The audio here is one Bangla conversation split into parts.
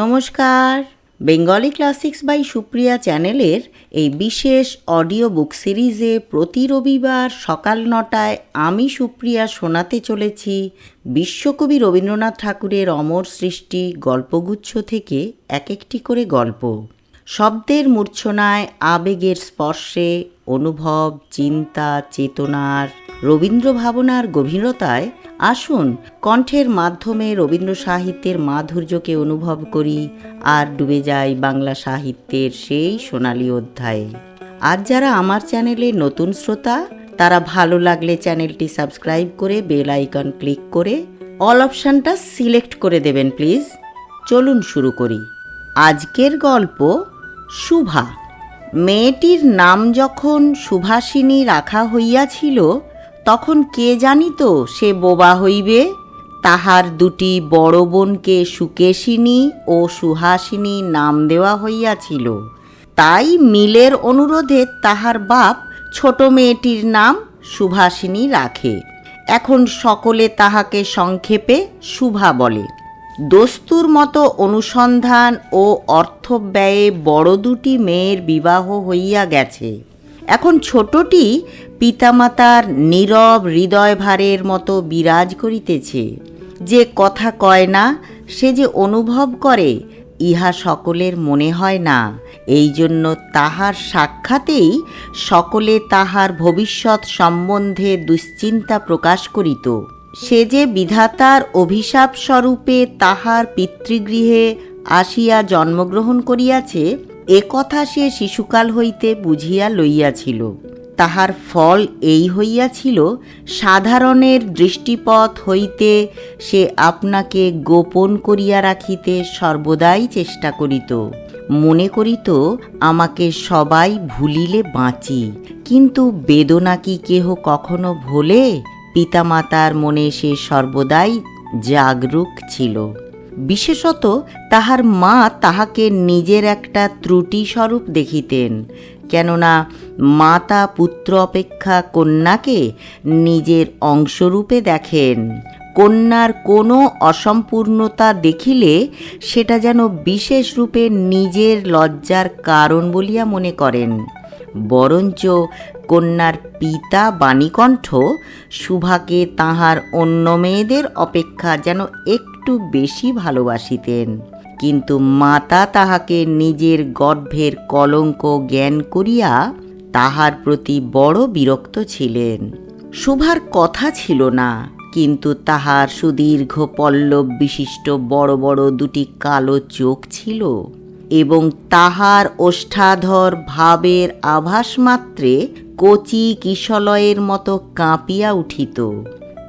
নমস্কার। বেঙ্গলি ক্লাসিক্স বাই সুপ্রিয়া চ্যানেলের এই বিশেষ অডিও বুক সিরিজে প্রতি রবিবার সকাল নটায় আমি সুপ্রিয়া শোনাতে চলেছি বিশ্বকবি রবীন্দ্রনাথ ঠাকুরের অমর সৃষ্টি গল্পগুচ্ছ থেকে এক একটি করে গল্প। শব্দের মূর্ছনায় আবেগের স্পর্শে অনুভব, চিন্তা, চেতনার রবীন্দ্র ভাবনার গভীরতায় আসুন কণ্ঠের মাধ্যমে রবীন্দ্র সাহিত্যের মাধুর্যকে অনুভব করি, আর ডুবে যাই বাংলা সাহিত্যের সেই সোনালী অধ্যায়ে। আর যারা আমার চ্যানেলে নতুন শ্রোতা, তারা ভালো লাগলে চ্যানেলটি সাবস্ক্রাইব করে বেল আইকন ক্লিক করে অল অপশানটা সিলেক্ট করে দেবেন, প্লিজ। চলুন শুরু করি। আজকের গল্প শুভা। মেয়েটির নাম যখন সুভাষিনী রাখা হইয়াছিল তখন কে জানিত সে বোবা হইবে? তাহার দুটি বড় বোনকে সুকেশিনী ও সুহাসিনী নাম দেওয়া হইয়াছিল। তাই মিলের অনুরোধে তাহার বাপ ছোট মেয়েটির নাম সুভাষিনী রাখে। এখন সকলে তাহাকে সংক্ষেপে শুভা বলে। দস্তুর মতো অনুসন্ধান ও অর্থব্যয়ে বড় দুটি মেয়ের বিবাহ হইয়া গেছে। এখন ছোটটি পিতামাতার নীরব হৃদয়ভারের মতো বিরাজ করিতেছে। যে কথা কয় না, সে যে অনুভব করে, ইহা সকলের মনে হয় না। এই জন্য তাহার সাক্ষাতেই সকলে তাহার ভবিষ্যৎ সম্বন্ধে দুশ্চিন্তা প্রকাশ করিত। সে যে বিধাতার অভিশাপ স্বরূপে তাহার পিতৃগৃহে আসিয়া জন্মগ্রহণ করিয়াছে এ কথা সে শিশুকাল হইতে বুঝিয়া লইয়াছিল। তাহার ফল এই হইয়াছিল, সাধারণের দৃষ্টিপথ হইতে সে আপনাকে গোপন করিয়া রাখিতে সর্বদাই চেষ্টা করিত। মনে করিত, আমাকে সবাই ভুলিলে বাঁচি। কিন্তু বেদনা কি কেহ কখনো ভোলে? পিতামাতার মনে সে সর্বদাই জাগরুক ছিল। বিশেষত তাহার মা তাহাকে নিজের একটা ত্রুটি স্বরূপ দেখিতেন, কেননা মাতা পুত্র অপেক্ষা কন্যাকে নিজের অংশরূপে দেখেন। কন্যার কোনো অসম্পূর্ণতা দেখিলে সেটা যেন বিশেষ রূপে নিজের লজ্জার কারণ বলিয়া মনে করেন। বরঞ্চ কন্যার পিতা বাণীকণ্ঠ সুভাকে তাহার অন্য মেয়েদের অপেক্ষা যেন একটু বেশি ভালোবাসিতেন। কিন্তু মাতা তাহাকে নিজের গর্ভের কলঙ্ক জ্ঞান করিয়া তাহার প্রতি বড় বিরক্ত ছিলেন। শুভার কথা ছিল না, কিন্তু তাহার সুদীর্ঘ পল্লব বিশিষ্ট বড় বড় দুটি কালো চোখ ছিল। তাহার ওষ্ঠাধর ভাবের আভাস মাত্রে কচি কিশলয়ের মতো কাঁপিয়া উঠিত।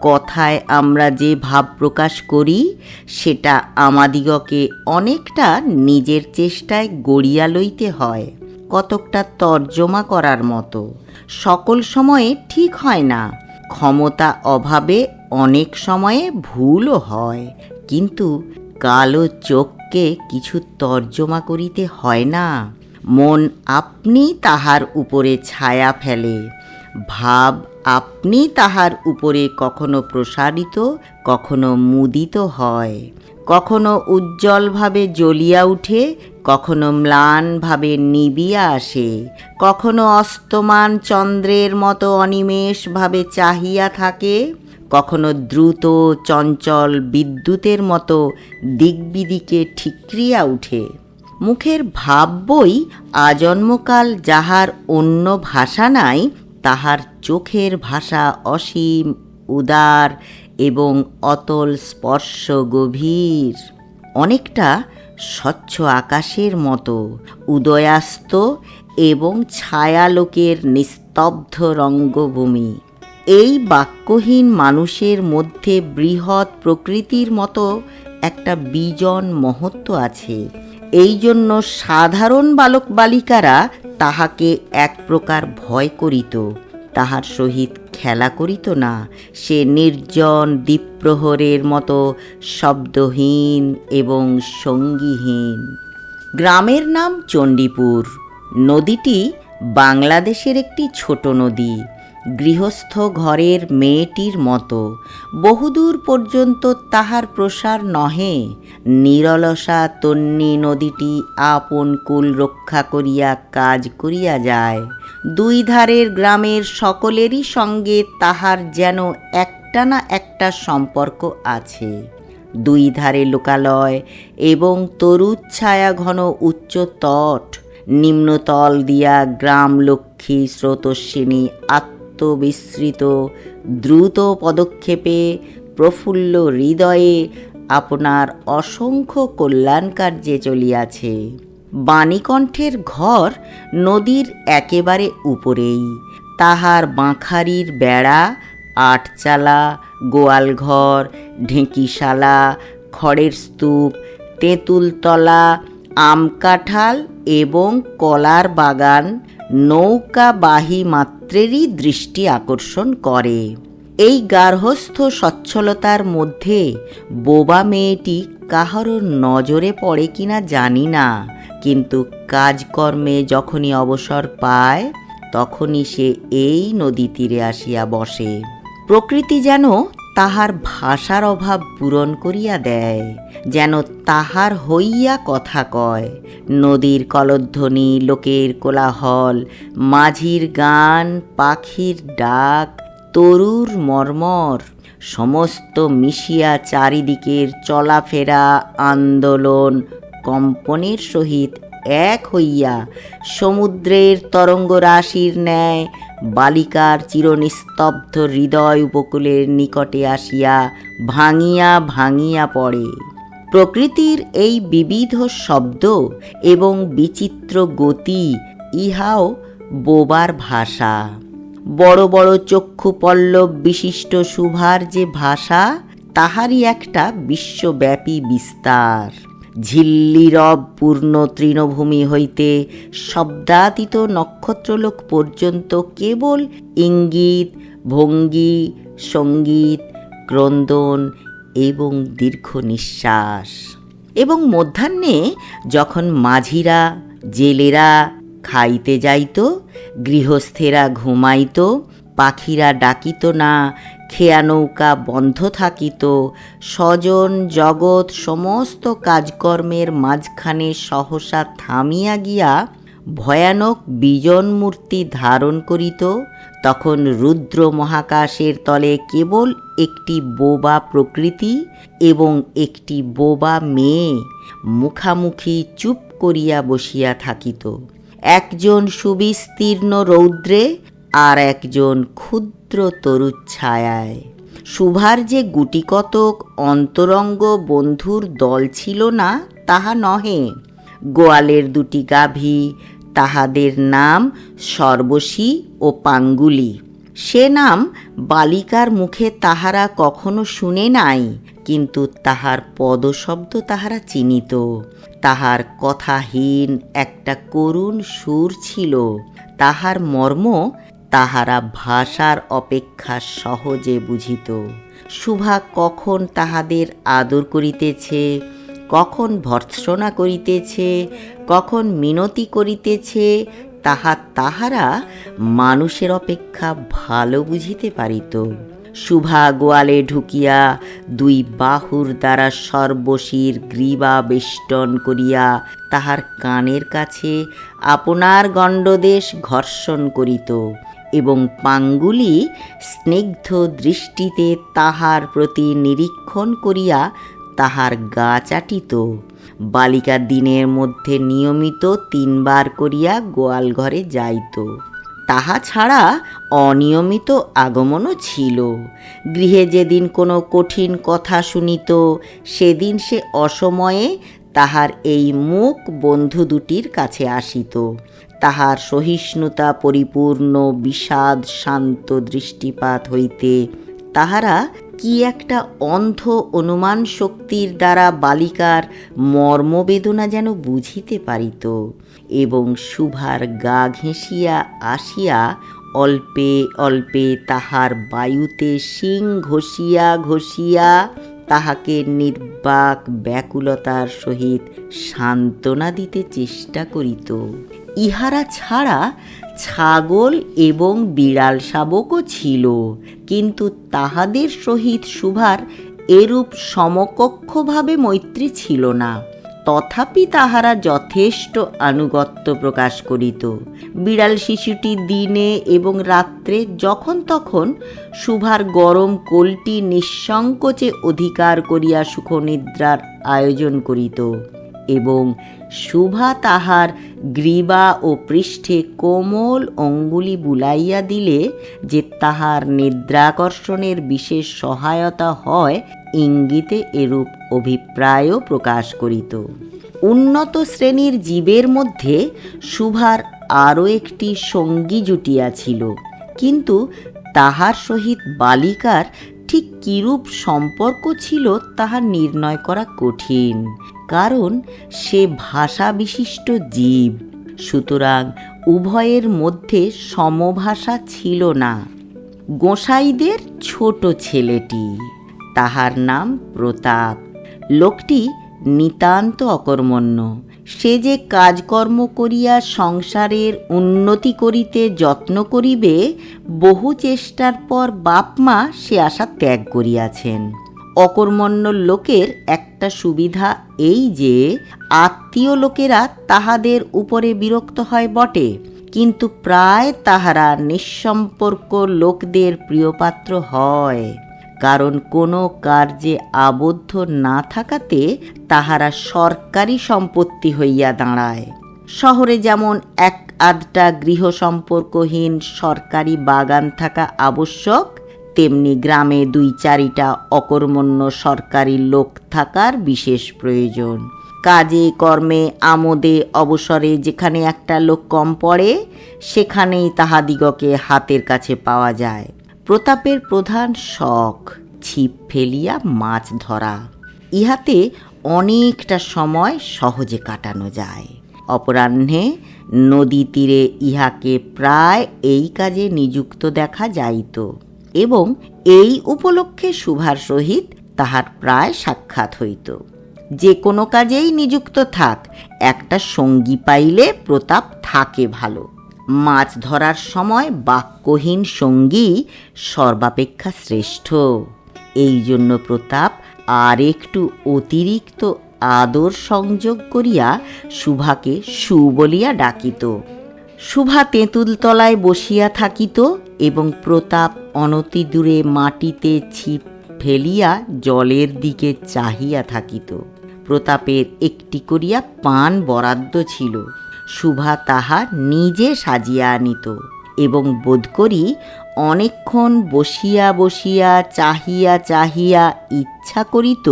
কথায় আমরা যে ভাব প্রকাশ করি, সেটা আমাদিগকে অনেকটা নিজের চেষ্টায় গড়িয়া লইতে হয়, কতকটা তর্জমা করার মতো। সকল সময়ে ঠিক হয় না, ক্ষমতা অভাবে অনেক সময়ে ভুলও হয়, কিন্তু কালো চোখকে কিছু তর্জমা করিতে হয় না। মন আপনি তাহার উপরে ছায়া ফেলে, ভাব আপনি তাহার উপরে কখনো প্রসারিত, কখনো মুদিত হয়। কখনো উজ্জ্বলভাবে জ্বলিয়া উঠে, কখনো ম্লানভাবে নিবিয়া আসে। কখনো অস্তমান চন্দ্রের মতো অনিমেষভাবে চাহিয়া থাকে কখনো দ্রুত, চঞ্চল বিদ্যুতের মতো দিকবিদিকে ঠিকরিয়া উঠে। মুখের ভাব বই আজন্মকাল যাহার অন্য ভাষা নাই, তাহার চোখের ভাষা অসীম, উদার এবং অতল স্পর্শ গভীর। অনেকটা স্বচ্ছ আকাশের মতো, উদয়াস্ত এবং ছায়ালোকের নিস্তব্ধ রঙ্গভূমি। এই বাক্যহীন মানুষের মধ্যে বৃহৎ প্রকৃতির মতো একটা বিজন মহত্ব আছে। এই জন্য সাধারণ বালক বালিকারা তাহাকে এক প্রকার ভয় করিত। তাহার সহিত খেলা করিত না। সে নির্জন দ্বীপ্রহরের মতো শব্দহীন এবং সঙ্গীহীন। গ্রামের নাম চণ্ডীপুর। নদীটি বাংলাদেশের একটি ছোট নদী। গৃহস্থ ঘরের মেয়েটির মতো। বহুদূর পর্যন্ত তাহার প্রসার নহে। নিরলসা তন্নি নদীটি আপন কুল রক্ষা করিয়া কাজ করিয়া যায়। দুই ধারের গ্রামের সকলেরই সঙ্গে তাহার যেন একটা না একটা সম্পর্ক আছে। দুই ধারে লোকালয় এবং তরুচ্ছায়া ঘন উচ্চ তট। নিম্নতল দিয়া গ্রাম লক্ষ্মী স্রোতস্বিনী আত্মবিস্মৃত, দ্রুত পদক্ষেপে, প্রফুল্ল হৃদয়ে আপনার অসংখ্য কল্যাণ কার্যে চলিয়াছে। বাণীকণ্ঠের ঘর নদীর একেবারে উপরেই। তাহার বাঁখারির বেড়া, আটচালা, গোয়ালঘর, ঢেঁকিশালা, খড়ের স্তূপ, তেঁতুলতলা আম কাঁঠাল এবং কলার বাগান নৌকাবাহী মাত্রেরই দৃষ্টি আকর্ষণ করে। এই গার্হস্থ সচ্ছলতার মধ্যে বোবা মেয়েটি কাহারও নজরে পড়ে কিনা জানি না, কিন্তু কাজকর্মে যখনই অবসর পায়, তখনই সে এই নদী তীরে আসিয়া বসে। প্রকৃতি যেন তাহার ভাষার অভাব পূরণ করিয়া দেয়, যেন তাহার হইয়া কথা কয়। নদীর কলধ্বনি, লোকের কোলাহল, মাঝির গান, পাখির ডাক, তরুর মর্মর, সমস্ত মিশিয়া চারিদিকের চলাফেরা, আন্দোলন, কম্পনের সহিত এক হইয়া সমুদ্রের তরঙ্গ রাশির ন্যায় বালিকার চিরনিস্তব্ধ হৃদয় উপকূলের নিকটে আসিয়া ভাঙিয়া ভাঙিয়া পড়ে। প্রকৃতির এই বিবিধ শব্দ এবং বিচিত্র গতি ইহাও বোবার ভাষা। বড় বড় চক্ষু পল্লব বিশিষ্ট শুভার যে ভাষা, তাহারই একটা বিশ্বব্যাপী বিস্তার। ঝিল্লিরব পূর্ণ তৃণভূমি হইতে শব্দাতীত নক্ষত্রলোক পর্যন্ত কেবল ইঙ্গিত, ভঙ্গি, সংগীত, ক্রন্দন এবং দীর্ঘ নিঃশ্বাস। এবং মধ্যাহ্নে যখন মাঝিরা, জেলেরা খাইতে যাইত, গৃহস্থেরা ঘুমাইত, পাখিরা ডাকিত, না খেয়া নৌকা বন্ধ থাকিত, স্বজন জগৎ সমস্ত কাজকর্মের মাঝখানে সহসা থামিয়া গিয়া ভয়ানক বিজন মূর্তি ধারণ করিত। তখন রুদ্র মহাকাশের তলে কেবল একটি বোবা প্রকৃতি এবং একটি বোবা মেয়ে মুখামুখি চুপ করিয়া বসিয়া থাকিত। একজন সুবিস্তীর্ণ রৌদ্রে আর একজন ক্ষুদ্র তরুচ্ছায়ায় শুভার যে গুটিকতক অন্তরঙ্গ বন্ধুর দল ছিল না, তাহা নহে। গোয়ালের দুটি গাভী, তাহাদের নাম সর্বশী ও পাঙ্গুলি। সে নাম বালিকার মুখে তাহারা কখনো শুনে নাই, কিন্তু তাহার পদশব্দ তাহারা চিনিত। তাহার কথাহীন একটা করুণ সুর ছিল। তাহার মর্ম তাহারা ভাষার অপেক্ষা সহজে বুঝিত। শুভা কখন তাহাদের আদর করিতেছে, কখন ভর্ৎসনা করিতেছে, কখন মিনতি করিতেছে, তাহা তাহারা মানুষের অপেক্ষা ভালো বুঝিতে পারিত। শুভা গোয়ালে ঢুকিয়া দুই বাহুর দ্বারা সর্বশীর গ্রীবা বেষ্টন করিয়া তাহার কানের কাছে আপনার গণ্ডদেশ ঘর্ষণ করিত। এবং পাঙ্গুলি স্নিগ্ধ দৃষ্টিতে তাহার প্রতি নিরীক্ষণ করিয়া তাহার গা চাটিত। বালিকা দিনের মধ্যে নিয়মিত তিনবার করিয়া গোয়াল ঘরে যাইত। তাহা ছাড়া অনিয়মিত আগমনও ছিল। গৃহে যেদিন কোনো কঠিন কথা শুনিত, সেদিন সে অসময়ে তাহার এই মুখ বন্ধু দুটির কাছে আসিত। তাহার সহিষ্ণুতা পরিপূর্ণ, বিষাদ, শান্ত দৃষ্টিপাত হইতে তাহারা কি একটা অন্ধ অনুমান শক্তির দ্বারা বালিকার মর্মবেদনা যেন বুঝিতে পারিত এবং শুভার গা ঘেঁষিয়া আসিয়া অল্পে অল্পে তাহার বায়ুতে শিং ঘষিয়া ঘষিয়া তাহাকে নির্বাক ব্যাকুলতার সহিত সান্ত্বনা দিতে চেষ্টা করিত। ইহারা ছাড়া ছাগল এবং বিড়াল শাবকও ছিল, কিন্তু তাহাদের সহিত সুভার এরূপ সমকক্ষভাবে মৈত্রী ছিল না। তথাপি তাহারা যথেষ্ট আনুগত্য প্রকাশ করিত। বিড়াল শিশুটি দিনে এবং রাত্রে যখন তখন সুভার গরম কোলটি নিঃসংকোচে অধিকার করিয়া সুখনিদ্রার আয়োজন করিত এবং শুভা তাহার গ্রীবা ও পৃষ্ঠে কোমল অঙ্গুলি বুলাইয়া দিলে যে তাহার নিদ্রাকর্ষণের বিশেষ সহায়তা হয়, ইঙ্গিতে এরূপ অভিপ্রায়ও প্রকাশ করিত। উন্নত শ্রেণির জীবের মধ্যে শুভার আরও একটি সঙ্গী জুটিয়াছিল কিন্তু তাহার সহিত বালিকার ঠিক কিরূপ সম্পর্ক ছিল, তাহা নির্ণয় করা কঠিন। কারণ সে ভাষা বিশিষ্ট জীব, সুতরাং উভয়ের মধ্যে সমভাষা ছিল না। গোসাইদের ছোট ছেলেটি, তাহার নাম প্রতাপ। লোকটি নিতান্ত অকর্মণ্য। সে যে কাজকর্ম করিয়া সংসারের উন্নতি করিতে যত্ন করিবে, বহু চেষ্টার পর বাপমা সে আশা ত্যাগ করিয়াছেন। অকর্মণ্য লোকের একটা সুবিধা এই যে, আত্মীয় লোকেরা তাহাদের উপরে বিরক্ত হয় বটে, কিন্তু প্রায় তাহারা নিঃসম্পর্ক লোকদের প্রিয়পাত্র হয়। কারণ কোনো কার্যে আবদ্ধ না থাকাতে তাহারা সরকারি সম্পত্তি হইয়া দাঁড়ায়। শহরে যেমন এক আধটা গৃহ সম্পর্কহীন সরকারি বাগান থাকা আবশ্যক তেমনি গ্রামে দুই চারিটা অকর্মণ্য সরকারি লোক থাকার বিশেষ প্রয়োজন। কাজে, কর্মে, আমোদে অবসরে যেখানে একটা লোক কম পড়ে, সেখানেই তাহাদিগকে হাতের কাছে পাওয়া যায়। প্রতাপের প্রধান শখ, ছিপ ফেলিয়া মাছ ধরা। ইহাতে অনেকটা সময় সহজে কাটানো যায়। অপরাহ্নে নদী তীরে ইহাকে প্রায় এই কাজে নিযুক্ত দেখা যাইত। এবং এই উপলক্ষে শুভার সহিত তাহার প্রায় সাক্ষাৎ হইত। যে কোনো কাজেই নিযুক্ত থাক, একটা সঙ্গী পাইলে প্রতাপ থাকে ভালো। মাছ ধরার সময় বাক্যহীন সঙ্গী সর্বাপেক্ষা শ্রেষ্ঠ। এই জন্য প্রতাপ আর একটু অতিরিক্ত আদর সংযোগ করিয়া শুভাকে সু বলিয়া ডাকিত। শুভা তেঁতুলতলায় বসিয়া থাকিত এবং প্রতাপ অনতি দূরে মাটিতে ছিপ ফেলিয়া জলের দিকে চাহিয়া থাকিত। প্রতাপের একটি করিয়া পান বরাদ্দ ছিল। শুভা তাহা নিজে সাজিয়া আনিত এবং বোধ করি অনেকক্ষণ বসিয়া বসিয়া চাহিয়া চাহিয়া ইচ্ছা করিত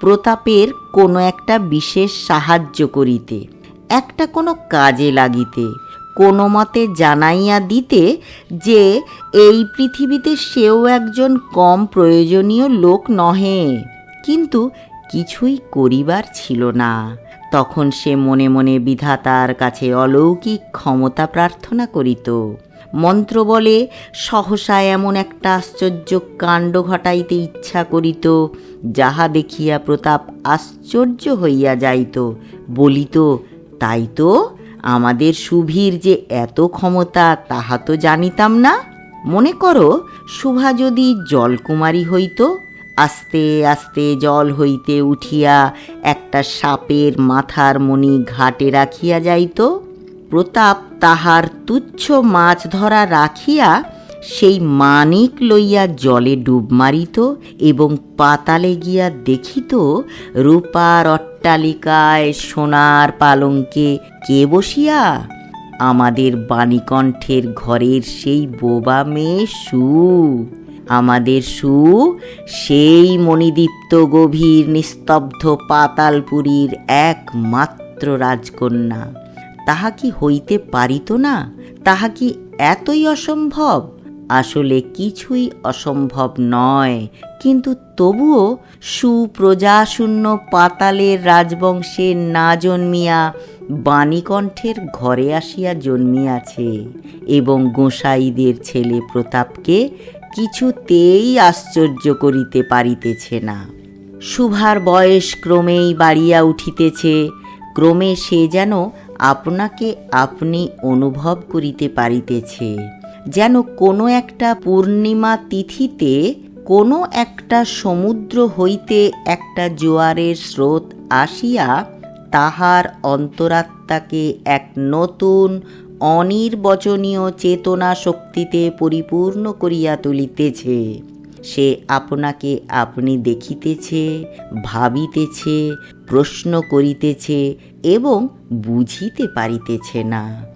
প্রতাপের কোনো একটা বিশেষ সাহায্য করিতে, একটা কোনো কাজে লাগিতে। কোনো মতে জানাইয়া দিতে যে এই পৃথিবীতে সেও একজন কম প্রয়োজনীয় লোক নহে। কিন্তু কিছুই করিবার ছিল না। তখন সে মনে মনে বিধাতার কাছে অলৌকিক ক্ষমতা প্রার্থনা করিত। মন্ত্র বলে, সহসা এমন একটা আশ্চর্য কাণ্ড ঘটাইতে ইচ্ছা করিত, যাহা দেখিয়া প্রতাপ আশ্চর্য হইয়া যাইত। বলিত, তাই তো? আমাদের সুভীর যে এত ক্ষমতা, তাহা তো জানিতাম না। মনে করো শুভা যদি জলকুমারী হইত, আস্তে আস্তে জল হইতে উঠিয়া একটা সাপের মাথার মণি ঘাটে রাখিয়া যাইত। প্রতাপ তাহার তুচ্ছ মাছ ধরা রাখিয়া সেই মানিক লইয়া জলে ডুব মারিত এবং পাতালে গিয়া দেখিত রূপার অট্টালিকায় সোনার পালঙ্কে কে বসিয়া আমাদের বাণীকণ্ঠের ঘরের সেই বোবা মেয়ে সু, আমাদের সু, সেই মণিদীপ্ত গভীর নিস্তব্ধ পাতালপুরীর একমাত্র রাজকন্যা। তাহা কি হইতে পারিত না? তাহা কি এতই অসম্ভব? আসলে কিছুই অসম্ভব নয়। কিন্তু তবুও সুপ্রজাশূন্য পাতালের রাজবংশে না জন্মিয়া বাণীকণ্ঠের ঘরে আসিয়া জন্মিয়াছে এবং গোসাইদের ছেলে প্রতাপকে কিছুতেই আশ্চর্য করিতে পারিতেছে না। শুভার বয়স ক্রমেই বাড়িয়া উঠিতেছে, ক্রমে সে যেন আপনাকে আপনি অনুভব করিতে পারিতেছে। যেন কোনো একটা পূর্ণিমা তিথিতে কোনো একটা সমুদ্র হইতে একটা জোয়ারের স্রোত আসিয়া তাহার অন্তরাত্মাকে এক নতুন, অনির্বচনীয় চেতনা শক্তিতে পরিপূর্ণ করিয়া তুলিতেছে। সে আপনাকে আপনি দেখিতেছে, ভাবিতেছে, প্রশ্ন করিতেছে এবং বুঝিতে পারিতেছে না।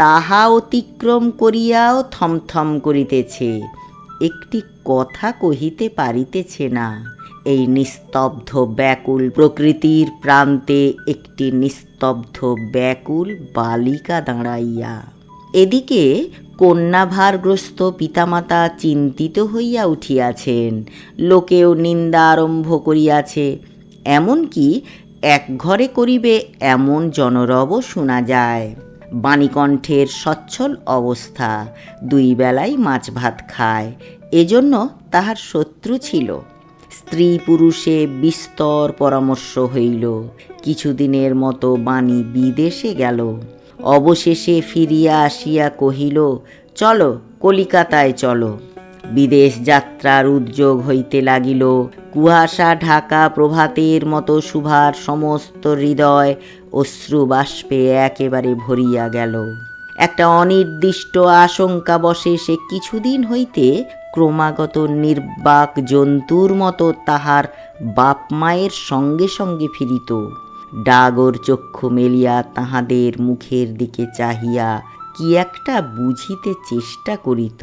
তাহা অতিক্রম করিয়াও থমথম করিতেছে। একটি কথা কহিতে পারিতেছে না। এই নিস্তব্ধ ব্যাকুল প্রকৃতির প্রান্তে একটি নিস্তব্ধ ব্যাকুল বালিকা দাঁড়াইয়া। এদিকে কন্যাভারগ্রস্ত পিতামাতা চিন্তিত হইয়া উঠিয়াছেন। লোকেও নিন্দা আরম্ভ করিয়াছে। এমনকি এক ঘরে করিবে এমন জনরবও শোনা যায়। বাণীকণ্ঠের সচ্ছল অবস্থা। দুই বেলায় মাছ ভাত খায়। এজন্য তাহার শত্রু ছিল। স্ত্রী পুরুষে বিস্তর পরামর্শ হইল। কিছুদিনের মতো বাণী বিদেশে গেল। অবশেষে ফিরিয়া আসিয়া কহিল, চলো, কলিকাতায় চলো। বিদেশ যাত্রার উদ্যোগ হইতে লাগিল। কুয়াশা ঢাকা প্রভাতের মতো শুভার সমস্ত হৃদয় অশ্রু বাষ্পে একেবারে ভরিয়া গেল। একটা অনির্দিষ্ট আশঙ্কা বসে সে কিছুদিন হইতে ক্রমাগত নির্বাক জন্তুর মতো তাহার বাপ মায়ের সঙ্গে সঙ্গে ফিরিত। ডাগর চক্ষু মেলিয়া তাহাদের মুখের দিকে চাহিয়া কি একটা বুঝিতে চেষ্টা করিত,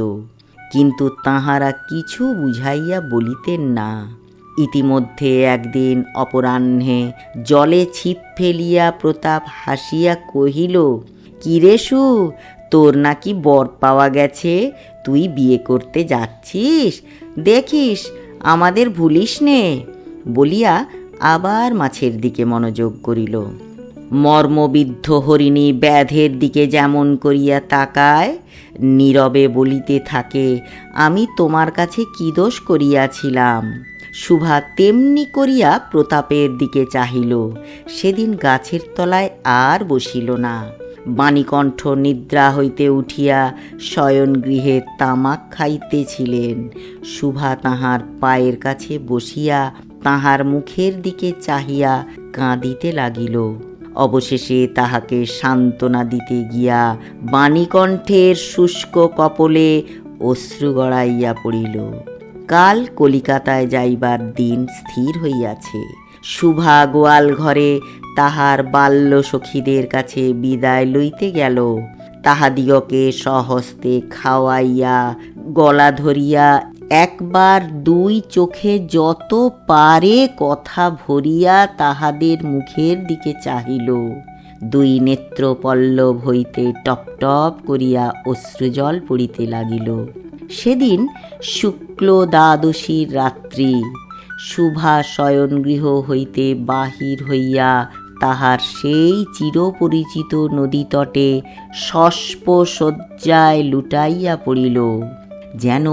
কিন্তু তাহারা কিছু বুঝাইয়া বলিতেন না। ইতিমধ্যে একদিন অপরাহ্নে জলে ছিপ ফেলিয়া প্রতাপ হাসিয়া কহিল কিরেশু তোর নাকি বর পাওয়া গেছে, তুই বিয়ে করতে যাচ্ছিস? দেখিস, আমাদের ভুলিস নে। বলিয়া আবার মাছের দিকে মনোযোগ করিল। মর্মবিদ্ধ হরিণী ব্যাধের দিকে যেমন করিয়া তাকায়, নীরবে বলিতে থাকে, আমি তোমার কাছে কি দোষ করিয়াছিলাম? শুভা তেমনি করিয়া প্রতাপের দিকে চাহিল। সেদিন গাছের তলায় আর বসিল না। বাণীকণ্ঠ নিদ্রা হইতে উঠিয়া শয়নগৃহে তামাক খাইতেছিলেন। শুভা তাহার পায়ের কাছে বসিয়া তাহার মুখের দিকে চাহিয়া কাঁদিতে লাগিল। অবশেষে তাহাকে সান্ত্বনা দিতে গিয়া বাণীকণ্ঠের শুষ্ক কপলে অশ্রু গড়াইয়া পড়িল। কাল কলিকাতায় যাইবার দিন স্থির হইয়াছে। শুভা গোয়াল ঘরে তাহার বাল্য সখীদের কাছে বিদায় লইতে গেল। তাহাদিগকে সহস্তে খাওয়াইয়া, গলা ধরিয়া একবার দুই চোখে যত পারে কথা ভরিয়া তাহাদের মুখের দিকে চাহিল। দুই নেত্র পল্লব হইতে টপ টপ করিয়া অশ্রুজল পড়িতে লাগিল। সেদিন শুক্ল দ্বাদশীর রাত্রি। শুভা শয়নগৃহ হইতে বাহির হইয়া তাহার সেই চিরপরিচিত নদীতটে সস্প শয্যায় লুটাইয়া পড়িল, যেন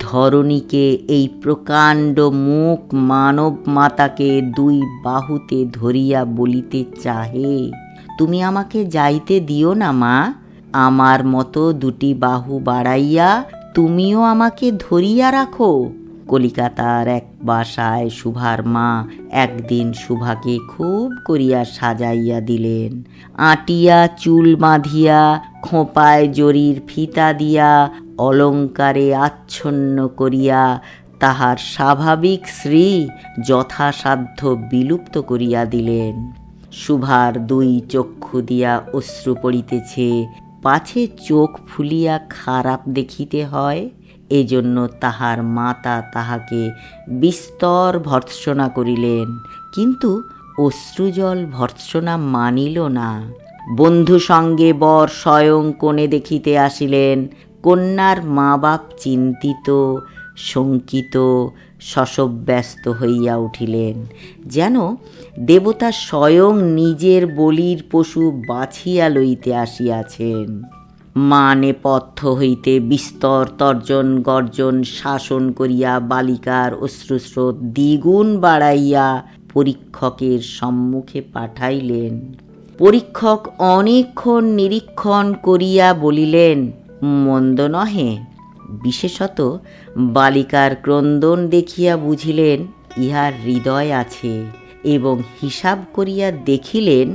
ধরণীকে এই প্রকাণ্ড মুখ মানব মাতাকে দুই বাহুতে ধরিয়া বলিতে চাহে। তুমি আমাকে যাইতে দিও না মা, আমার মতো দুটি বাহু বাড়াইয়া তুমিও আমাকে ধরিয়া রাখো। কলিকাতার এক বাসায় সুভার মা একদিন সুভাকে খুব করিয়া সাজাইয়া দিলেন। আটিয়া, চুল বাঁধিয়া, খোঁপায় জরির ফিতা দিয়া, অলঙ্কারে আচ্ছন্ন করিয়া, তাহার স্বাভাবিক শ্রী যথাসাধ্য বিলুপ্ত করিয়া দিলেন। সুভার দুই চক্ষু দিয়া অশ্রু পড়িতেছে পাছে চোখ ফুলিয়া খারাপ দেখিতে হয়, এজন্য তাহার মাতা তাহাকে বিস্তর ভর্ৎসনা করিলেন। কিন্তু অশ্রুজল ভর্ৎসনা মানিল না। বন্ধু সঙ্গে বর স্বয়ং কোণে দেখিতে আসিলেন। কন্যার মা বাপ চিন্তিত, শঙ্কিত শশব্যস্ত হইয়া উঠিলেন, যেন দেবতা স্বয়ং নিজের বলির পশু বাছিয়া লইতে আসিয়াছেন। মা নেপথ্য হইতে বিস্তর তর্জন গর্জন শাসন করিয়া বালিকার অশ্রুস্রোত দ্বিগুণ বাড়াইয়া পরীক্ষকের সম্মুখে পাঠাইলেন। পরীক্ষক অনেকক্ষণ নিরীক্ষণ করিয়া বলিলেন, মন্দ নহে বিশেষত বালিকার ক্রন্দন দেখিয়া বুঝিলেন, ইহার হৃদয় আছে এবং হিসাব করিয়া দেখিলেন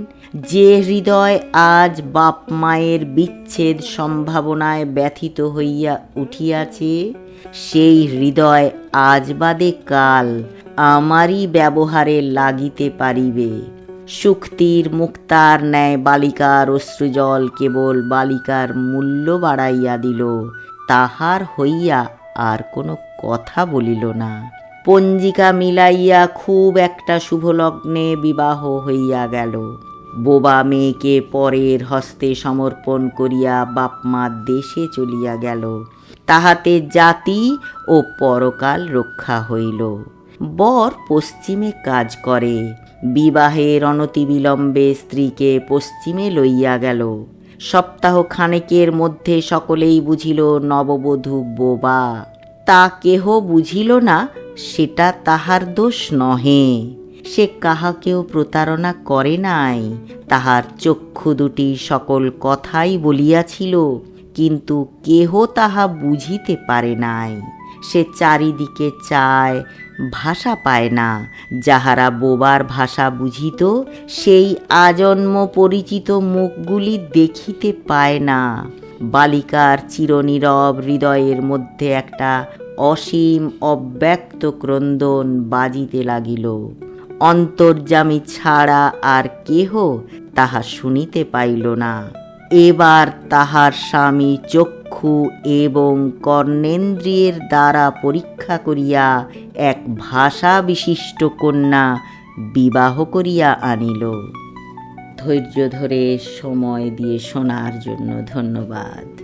যে হৃদয় আজ বাপ মায়ের বিচ্ছেদ সম্ভাবনায় ব্যথিত হইয়া উঠিয়াছে, সেই হৃদয় আজ বাদে কাল আমারই ব্যবহারে লাগিতে পারিবে। শুক্তির মুক্তার ন্যায় বালিকার অশ্রুজল কেবল বালিকার মূল্য বাড়াইয়া দিল। তাহার হইয়া আর কোনো কথা বলিল না। পঞ্জিকা মিলাইয়া খুব একটা শুভলগ্নে বিবাহ হইয়া গেল। বোবা মেয়েকে পরের হস্তে সমর্পণ করিয়া বাপমা দেশে চলিয়া গেল। তাহাতে জাতি ও পরকাল রক্ষা হইল। বর পশ্চিমে কাজ করে। বিবাহের অনতিবিলম্বে স্ত্রীকে পশ্চিমে লইয়া গেল। সপ্তাহ খানেকের মধ্যে সকলেই বুঝিল নববধূ বোবা। তা কেহ বুঝিল না, সেটা তাহার দোষ নহে। সে কাহাকেও প্রতারণা করে নাই। তাহার চক্ষু দুটি সকল কথাই বলিয়াছিল, কিন্তু কেহ তাহা বুঝিতে পারে নাই। সে চারিদিকে চায়, ভাষা পায় না। যাহারা বোবার ভাষা বুঝিত, সেই আজন্ম পরিচিত মুখগুলি দেখিতে পায় না। বালিকার চিরনীরব হৃদয়ের মধ্যে একটা অসীম অব্যক্ত ক্রন্দন বাজিতে লাগিল। অন্তর্যামী ছাড়া আর কেহ তাহা শুনিতে পাইল না। এবার তাহার স্বামী চক্ষু এবং কর্ণেন্দ্রিয়ের দ্বারা পরীক্ষা করিয়া এক ভাষা বিশিষ্ট কন্যা বিবাহ করিয়া আনিল। ধৈর্য ধরে সময় দিয়ে শোনার জন্য ধন্যবাদ।